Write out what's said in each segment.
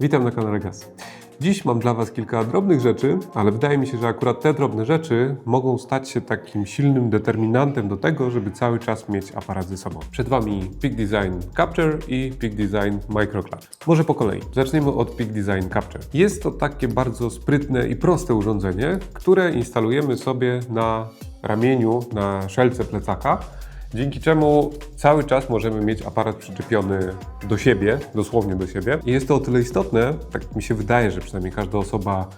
Witam na kanale Gaz. Dziś mam dla Was kilka drobnych rzeczy, ale wydaje mi się, że akurat te drobne rzeczy mogą stać się takim silnym determinantem do tego, żeby cały czas mieć aparat ze sobą. Przed Wami Peak Design Capture i Peak Design Microclad. Może po kolei. Zacznijmy od Peak Design Capture. Jest to takie bardzo sprytne i proste urządzenie, które instalujemy sobie na ramieniu, na szelce plecaka dzięki czemu cały czas możemy mieć aparat przyczepiony do siebie, dosłownie do siebie. I jest to o tyle istotne, tak mi się wydaje, że przynajmniej każda osoba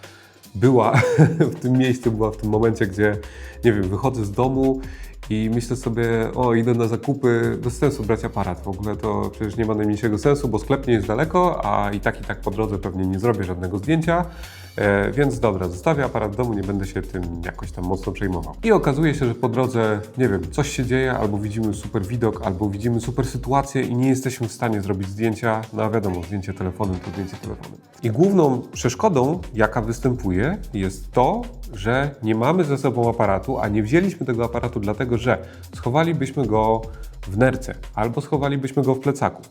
była w tym miejscu, była w tym momencie, gdzie, nie wiem, wychodzę z domu i myślę sobie, o, idę na zakupy, bez sensu brać aparat. W ogóle to przecież nie ma najmniejszego sensu, bo sklep nie jest daleko, a i tak i tak po drodze pewnie nie zrobię żadnego zdjęcia. E, więc dobra, zostawię aparat w domu, nie będę się tym jakoś tam mocno przejmował. I okazuje się, że po drodze, nie wiem, coś się dzieje, albo widzimy super widok, albo widzimy super sytuację i nie jesteśmy w stanie zrobić zdjęcia, no a wiadomo, zdjęcie telefonem to zdjęcie telefonem. I główną przeszkodą, jaka występuje, jest to, że nie mamy ze sobą aparatu, a nie wzięliśmy tego aparatu dlatego, że schowalibyśmy go w nerce, albo schowalibyśmy go w plecaku,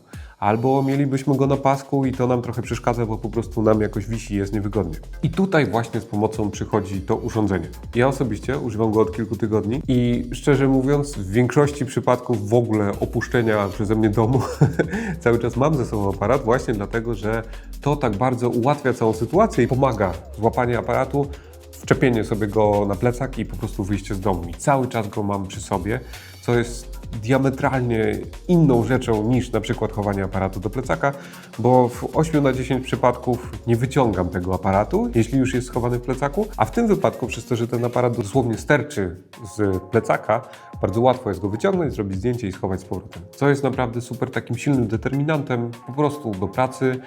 albo mielibyśmy go na pasku i to nam trochę przeszkadza, bo po prostu nam jakoś wisi i jest niewygodnie. I tutaj właśnie z pomocą przychodzi to urządzenie. Ja osobiście używam go od kilku tygodni i szczerze mówiąc, w większości przypadków w ogóle opuszczenia przeze mnie domu cały czas mam ze sobą aparat, właśnie dlatego, że to tak bardzo ułatwia całą sytuację i pomaga w złapaniu aparatu wczepienie sobie go na plecak i po prostu wyjście z domu. I cały czas go mam przy sobie, co jest diametralnie inną rzeczą niż na przykład chowanie aparatu do plecaka, bo w 8 na 10 przypadków nie wyciągam tego aparatu, jeśli już jest schowany w plecaku, a w tym wypadku przez to, że ten aparat dosłownie sterczy z plecaka, bardzo łatwo jest go wyciągnąć, zrobić zdjęcie i schować z powrotem. Co jest naprawdę super takim silnym determinantem po prostu do pracy,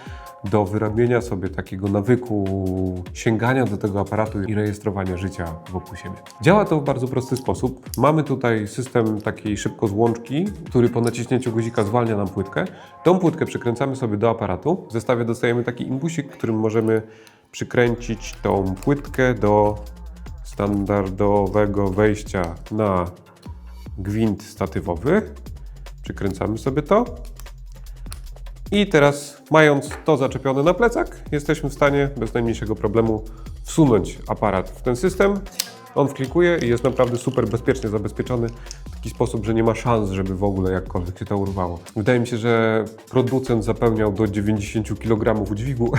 do wyrobienia sobie takiego nawyku sięgania do tego aparatu i rejestrowania życia wokół siebie. Działa to w bardzo prosty sposób. Mamy tutaj system takiej szybko złączki, który po naciśnięciu guzika zwalnia nam płytkę. Tą płytkę przykręcamy sobie do aparatu. W zestawie dostajemy taki imbusik, którym możemy przykręcić tą płytkę do standardowego wejścia na gwint statywowy. Przykręcamy sobie to. I teraz, mając to zaczepione na plecak, jesteśmy w stanie bez najmniejszego problemu wsunąć aparat w ten system. On wklikuje i jest naprawdę super bezpiecznie zabezpieczony taki sposób, że nie ma szans, żeby w ogóle jakkolwiek się to urwało. Wydaje mi się, że producent zapełniał do 90 kg udźwigu,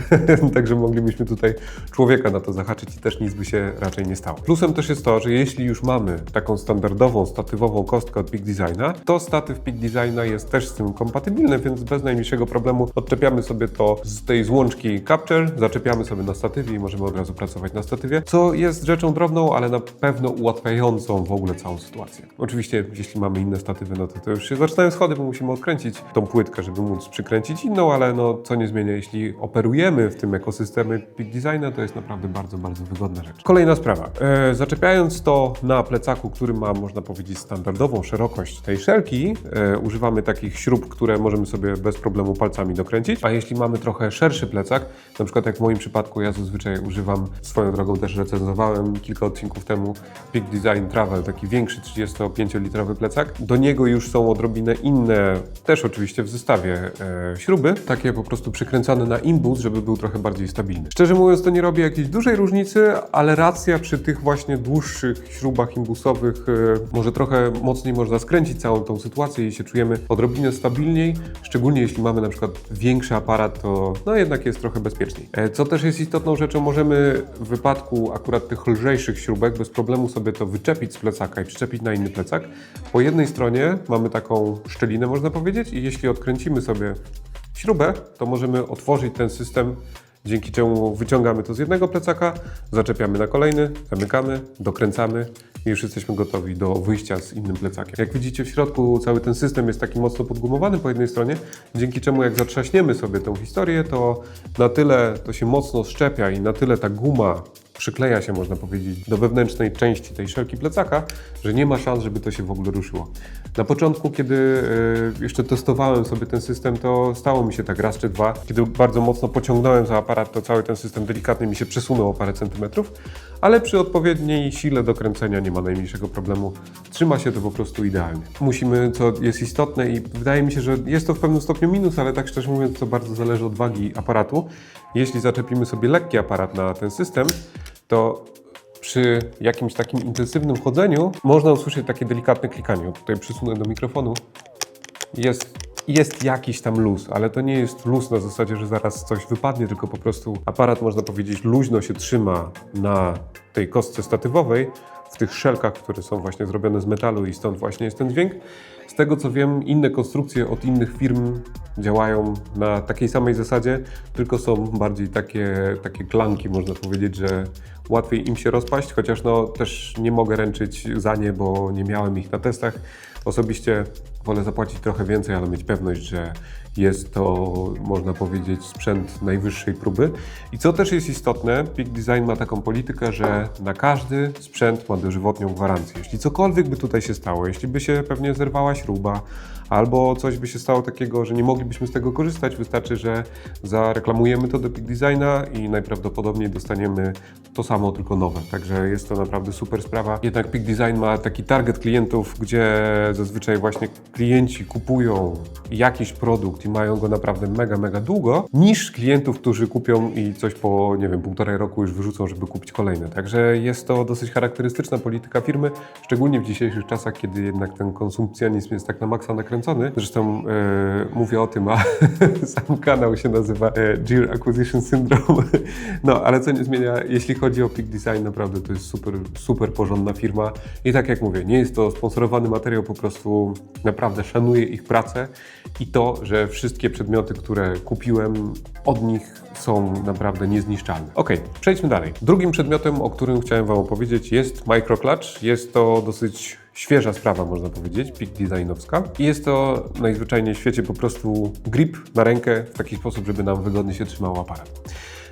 także moglibyśmy tutaj człowieka na to zahaczyć i też nic by się raczej nie stało. Plusem też jest to, że jeśli już mamy taką standardową, statywową kostkę od Peak Designa, to statyw Peak Designa jest też z tym kompatybilny, więc bez najmniejszego problemu odczepiamy sobie to z tej złączki Capture, zaczepiamy sobie na statywie i możemy od razu pracować na statywie, co jest rzeczą drobną, ale na pewno ułatwiającą w ogóle całą sytuację. Oczywiście, jeśli mamy inne statywy, no to, to już się zaczynają schody, bo musimy odkręcić tą płytkę, żeby móc przykręcić inną, ale no co nie zmienia, jeśli operujemy w tym ekosystemie Peak Designa, to jest naprawdę bardzo, bardzo wygodna rzecz. Kolejna sprawa. E, zaczepiając to na plecaku, który ma, można powiedzieć, standardową szerokość tej szelki, e, używamy takich śrub, które możemy sobie bez problemu palcami dokręcić, a jeśli mamy trochę szerszy plecak, na przykład jak w moim przypadku, ja zazwyczaj używam, swoją drogą też recenzowałem kilka odcinków temu Peak Design Travel, taki większy 35-litrowy plecak. Do niego już są odrobinę inne, też oczywiście w zestawie, e, śruby, takie po prostu przykręcane na imbus, żeby był trochę bardziej stabilny. Szczerze mówiąc, to nie robi jakiejś dużej różnicy, ale racja przy tych właśnie dłuższych śrubach imbusowych, e, może trochę mocniej można skręcić całą tą sytuację i się czujemy odrobinę stabilniej, szczególnie jeśli mamy na przykład większy aparat, to no jednak jest trochę bezpieczniej. E, co też jest istotną rzeczą, możemy w wypadku akurat tych lżejszych śrubek bez problemu sobie to wyczepić z plecaka i przyczepić na inny plecak. Po jednej stronie mamy taką szczelinę, można powiedzieć, i jeśli odkręcimy sobie śrubę, to możemy otworzyć ten system, dzięki czemu wyciągamy to z jednego plecaka, zaczepiamy na kolejny, zamykamy, dokręcamy i już jesteśmy gotowi do wyjścia z innym plecakiem. Jak widzicie w środku cały ten system jest taki mocno podgumowany po jednej stronie, dzięki czemu jak zatrzaśniemy sobie tą historię, to na tyle to się mocno szczepia i na tyle ta guma przykleja się, można powiedzieć, do wewnętrznej części tej szelki plecaka, że nie ma szans, żeby to się w ogóle ruszyło. Na początku, kiedy y, jeszcze testowałem sobie ten system, to stało mi się tak raz czy dwa. Kiedy bardzo mocno pociągnąłem za aparat, to cały ten system delikatnie mi się przesunął o parę centymetrów, ale przy odpowiedniej sile dokręcenia nie ma najmniejszego problemu. Trzyma się to po prostu idealnie. Musimy, co jest istotne i wydaje mi się, że jest to w pewnym stopniu minus, ale tak szczerze mówiąc to bardzo zależy od wagi aparatu. Jeśli zaczepimy sobie lekki aparat na ten system, to przy jakimś takim intensywnym chodzeniu można usłyszeć takie delikatne klikanie. Tutaj przysunę do mikrofonu. Jest, jest jakiś tam luz, ale to nie jest luz na zasadzie, że zaraz coś wypadnie, tylko po prostu aparat, można powiedzieć, luźno się trzyma na tej kostce statywowej, w tych szelkach, które są właśnie zrobione z metalu i stąd właśnie jest ten dźwięk. Z tego co wiem, inne konstrukcje od innych firm działają na takiej samej zasadzie, tylko są bardziej takie, takie klanki, można powiedzieć, że łatwiej im się rozpaść, chociaż no też nie mogę ręczyć za nie, bo nie miałem ich na testach. Osobiście wolę zapłacić trochę więcej, ale mieć pewność, że jest to, można powiedzieć, sprzęt najwyższej próby. I co też jest istotne, Peak Design ma taką politykę, że na każdy sprzęt ma dożywotnią gwarancję. Jeśli cokolwiek by tutaj się stało, jeśli by się pewnie zerwała śruba, albo coś by się stało takiego, że nie moglibyśmy z tego korzystać, wystarczy, że zareklamujemy to do Peak Designa i najprawdopodobniej dostaniemy to samo, tylko nowe. Także jest to naprawdę super sprawa. Jednak Peak Design ma taki target klientów, gdzie zazwyczaj właśnie klienci kupują jakiś produkt i mają go naprawdę mega, mega długo, niż klientów, którzy kupią i coś po, nie wiem, półtorej roku już wyrzucą, żeby kupić kolejne. Także jest to dosyć charakterystyczna polityka firmy, szczególnie w dzisiejszych czasach, kiedy jednak ten konsumpcjonizm jest tak na maksa nakręcony. Zresztą e, mówię o tym, a sam kanał się nazywa Gear Acquisition Syndrome. No, ale co nie zmienia, jeśli chodzi o Peak Design, naprawdę to jest super, super porządna firma. I tak jak mówię, nie jest to sponsorowany materiał, po prostu naprawdę szanuję ich pracę i to, że wszystkie przedmioty, które kupiłem od nich są naprawdę niezniszczalne. Ok, przejdźmy dalej. Drugim przedmiotem, o którym chciałem Wam opowiedzieć jest Microclutch. Jest to dosyć świeża sprawa, można powiedzieć, peak designowska. I jest to najzwyczajniej w świecie po prostu grip na rękę w taki sposób, żeby nam wygodnie się trzymał aparat.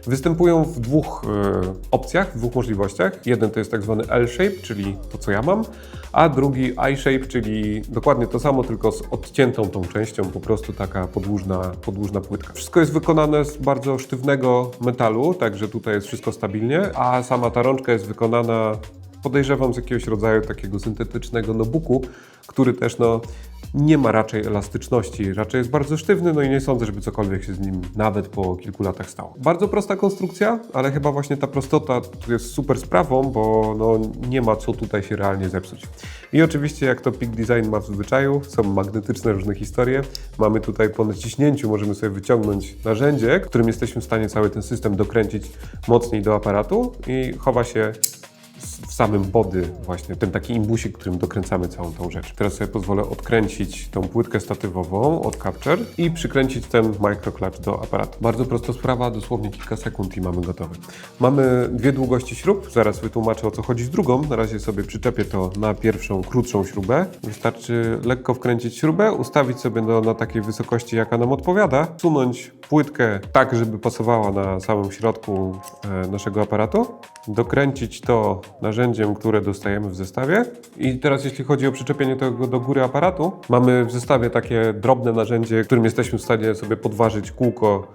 Występują w dwóch e, opcjach, w dwóch możliwościach. Jeden to jest tak zwany L-shape, czyli to, co ja mam, a drugi I-shape, czyli dokładnie to samo, tylko z odciętą tą częścią, po prostu taka podłużna, podłużna płytka. Wszystko jest wykonane z bardzo sztywnego metalu, także tutaj jest wszystko stabilnie, a sama ta rączka jest wykonana podejrzewam z jakiegoś rodzaju takiego syntetycznego nobuku, który też no, nie ma raczej elastyczności, raczej jest bardzo sztywny, no i nie sądzę, żeby cokolwiek się z nim nawet po kilku latach stało. Bardzo prosta konstrukcja, ale chyba właśnie ta prostota jest super sprawą, bo no, nie ma co tutaj się realnie zepsuć. I oczywiście, jak to Peak Design ma w zwyczaju, są magnetyczne różne historie. Mamy tutaj po naciśnięciu, możemy sobie wyciągnąć narzędzie, którym jesteśmy w stanie cały ten system dokręcić mocniej do aparatu i chowa się w samym body właśnie, ten taki imbusik, którym dokręcamy całą tą rzecz. Teraz sobie pozwolę odkręcić tą płytkę statywową od Capture i przykręcić ten microclutch do aparatu. Bardzo prosta sprawa, dosłownie kilka sekund i mamy gotowy. Mamy dwie długości śrub, zaraz wytłumaczę o co chodzi z drugą. Na razie sobie przyczepię to na pierwszą, krótszą śrubę. Wystarczy lekko wkręcić śrubę, ustawić sobie do, na takiej wysokości, jaka nam odpowiada, sunąć płytkę tak, żeby pasowała na samym środku e, naszego aparatu, dokręcić to narzędziem, które dostajemy w zestawie. I teraz jeśli chodzi o przyczepienie tego do góry aparatu, mamy w zestawie takie drobne narzędzie, którym jesteśmy w stanie sobie podważyć kółko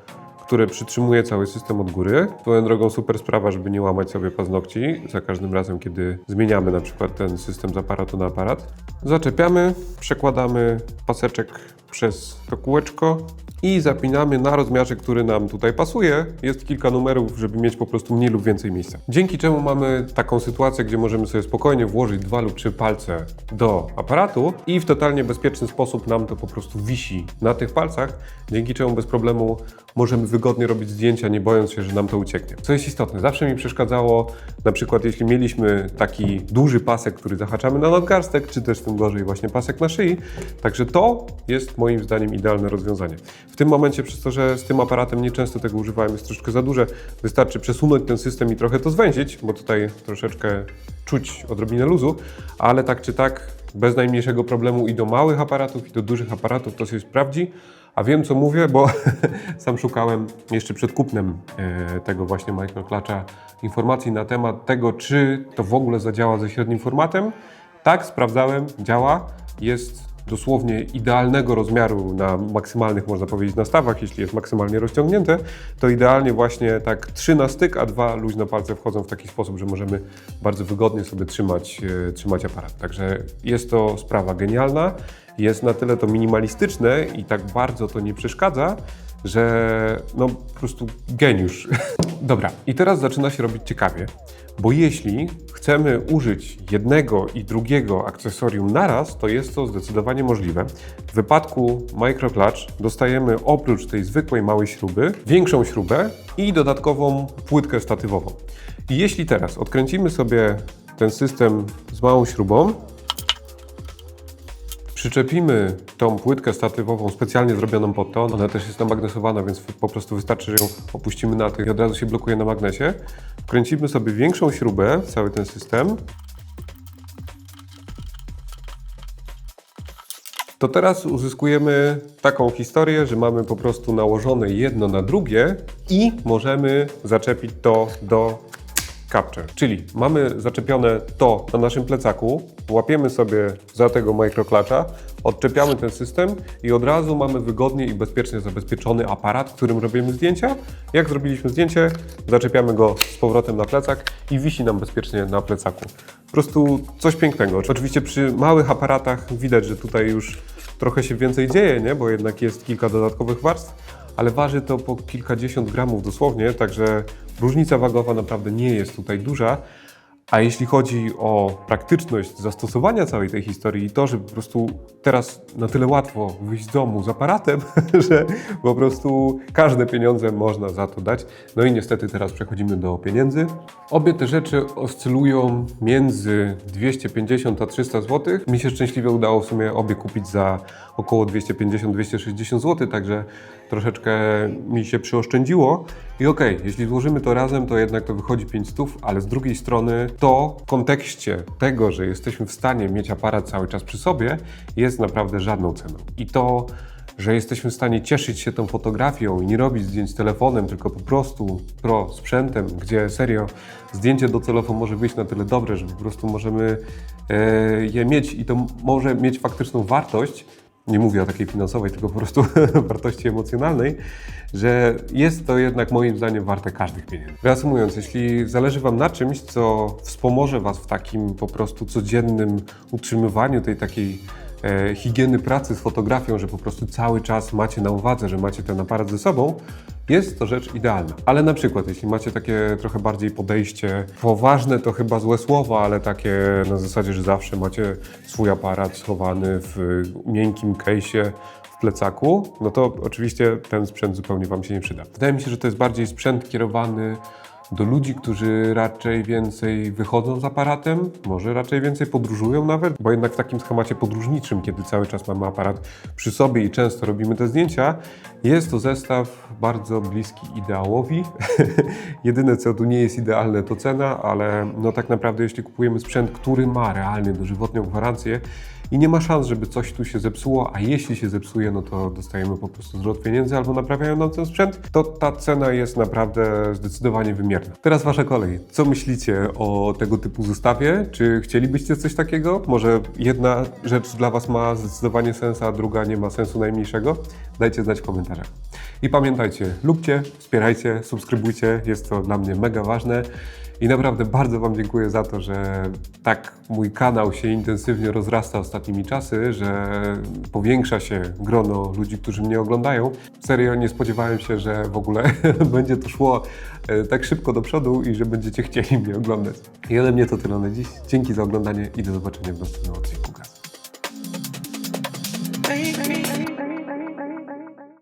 które przytrzymuje cały system od góry. Swoją drogą super sprawa, żeby nie łamać sobie paznokci za każdym razem, kiedy zmieniamy na przykład ten system z aparatu na aparat. Zaczepiamy, przekładamy paseczek przez to kółeczko i zapinamy na rozmiarze, który nam tutaj pasuje. Jest kilka numerów, żeby mieć po prostu mniej lub więcej miejsca. Dzięki czemu mamy taką sytuację, gdzie możemy sobie spokojnie włożyć dwa lub trzy palce do aparatu i w totalnie bezpieczny sposób nam to po prostu wisi na tych palcach, dzięki czemu bez problemu możemy wygodnie robić zdjęcia, nie bojąc się, że nam to ucieknie. Co jest istotne, zawsze mi przeszkadzało, na przykład jeśli mieliśmy taki duży pasek, który zahaczamy na nadgarstek, czy też tym gorzej właśnie pasek na szyi, także to jest moim zdaniem idealne rozwiązanie. Tym momencie, przez to, że z tym aparatem nieczęsto tego używałem, jest troszeczkę za duże, wystarczy przesunąć ten system i trochę to zwęzić, bo tutaj troszeczkę czuć odrobinę luzu, ale tak czy tak, bez najmniejszego problemu i do małych aparatów, i do dużych aparatów to się sprawdzi. A wiem, co mówię, bo sam szukałem jeszcze przed kupnem e, tego właśnie microclutcha informacji na temat tego, czy to w ogóle zadziała ze średnim formatem. Tak, sprawdzałem, działa. Jest dosłownie idealnego rozmiaru na maksymalnych, można powiedzieć, nastawach, jeśli jest maksymalnie rozciągnięte, to idealnie właśnie tak trzy na styk, a dwa luźne palce wchodzą w taki sposób, że możemy bardzo wygodnie sobie trzymać, e, trzymać aparat. Także jest to sprawa genialna, jest na tyle to minimalistyczne i tak bardzo to nie przeszkadza, że no po prostu geniusz. Dobra, i teraz zaczyna się robić ciekawie, bo jeśli chcemy użyć jednego i drugiego akcesorium naraz, to jest to zdecydowanie możliwe. W wypadku Microclutch dostajemy oprócz tej zwykłej małej śruby większą śrubę i dodatkową płytkę statywową. I jeśli teraz odkręcimy sobie ten system z małą śrubą, Przyczepimy tą płytkę statywową specjalnie zrobioną pod to. Ona też jest namagnesowana, więc po prostu wystarczy, że ją opuścimy na tych i od razu się blokuje na magnesie. Wkręcimy sobie większą śrubę w cały ten system. To teraz uzyskujemy taką historię, że mamy po prostu nałożone jedno na drugie i możemy zaczepić to do Capture. Czyli mamy zaczepione to na naszym plecaku, łapiemy sobie za tego microklacza, odczepiamy ten system i od razu mamy wygodnie i bezpiecznie zabezpieczony aparat, którym robimy zdjęcia. Jak zrobiliśmy zdjęcie, zaczepiamy go z powrotem na plecak i wisi nam bezpiecznie na plecaku. Po prostu coś pięknego. Oczywiście przy małych aparatach widać, że tutaj już trochę się więcej dzieje, nie? bo jednak jest kilka dodatkowych warstw, ale waży to po kilkadziesiąt gramów dosłownie, także różnica wagowa naprawdę nie jest tutaj duża. A jeśli chodzi o praktyczność zastosowania całej tej historii i to, że po prostu teraz na tyle łatwo wyjść z domu z aparatem, że po prostu każde pieniądze można za to dać. No i niestety teraz przechodzimy do pieniędzy. Obie te rzeczy oscylują między 250 a 300 zł. Mi się szczęśliwie udało w sumie obie kupić za około 250-260 zł, także troszeczkę mi się przyoszczędziło. I okej, jeśli złożymy to razem, to jednak to wychodzi 500, ale z drugiej strony to w kontekście tego, że jesteśmy w stanie mieć aparat cały czas przy sobie, jest naprawdę żadną ceną. I to że jesteśmy w stanie cieszyć się tą fotografią i nie robić zdjęć telefonem, tylko po prostu pro sprzętem, gdzie serio zdjęcie docelowo może być na tyle dobre, że po prostu możemy e, je mieć i to może mieć faktyczną wartość, nie mówię o takiej finansowej, tylko po prostu wartości emocjonalnej, że jest to jednak moim zdaniem warte każdych pieniędzy. Reasumując, jeśli zależy Wam na czymś, co wspomoże Was w takim po prostu codziennym utrzymywaniu tej takiej higieny pracy z fotografią, że po prostu cały czas macie na uwadze, że macie ten aparat ze sobą, jest to rzecz idealna. Ale na przykład, jeśli macie takie trochę bardziej podejście poważne, to chyba złe słowa, ale takie na zasadzie, że zawsze macie swój aparat schowany w miękkim case'ie plecaku, no to oczywiście ten sprzęt zupełnie Wam się nie przyda. Wydaje mi się, że to jest bardziej sprzęt kierowany do ludzi, którzy raczej więcej wychodzą z aparatem, może raczej więcej podróżują nawet, bo jednak w takim schemacie podróżniczym, kiedy cały czas mamy aparat przy sobie i często robimy te zdjęcia, jest to zestaw bardzo bliski ideałowi. Jedyne co tu nie jest idealne to cena, ale no tak naprawdę jeśli kupujemy sprzęt, który ma realnie dożywotnią gwarancję, i nie ma szans, żeby coś tu się zepsuło, a jeśli się zepsuje, no to dostajemy po prostu zwrot pieniędzy albo naprawiają nam ten sprzęt, to ta cena jest naprawdę zdecydowanie wymierna. Teraz Wasza kolej. Co myślicie o tego typu zestawie? Czy chcielibyście coś takiego? Może jedna rzecz dla Was ma zdecydowanie sens, a druga nie ma sensu najmniejszego? Dajcie znać w komentarzach. I pamiętajcie, lubcie, wspierajcie, subskrybujcie, jest to dla mnie mega ważne. I naprawdę bardzo Wam dziękuję za to, że tak mój kanał się intensywnie rozrasta ostatnimi czasy, że powiększa się grono ludzi, którzy mnie oglądają. Serio nie spodziewałem się, że w ogóle będzie to szło e, tak szybko do przodu i że będziecie chcieli mnie oglądać. I ode mnie to tyle na dziś. Dzięki za oglądanie i do zobaczenia w następnym odcinku.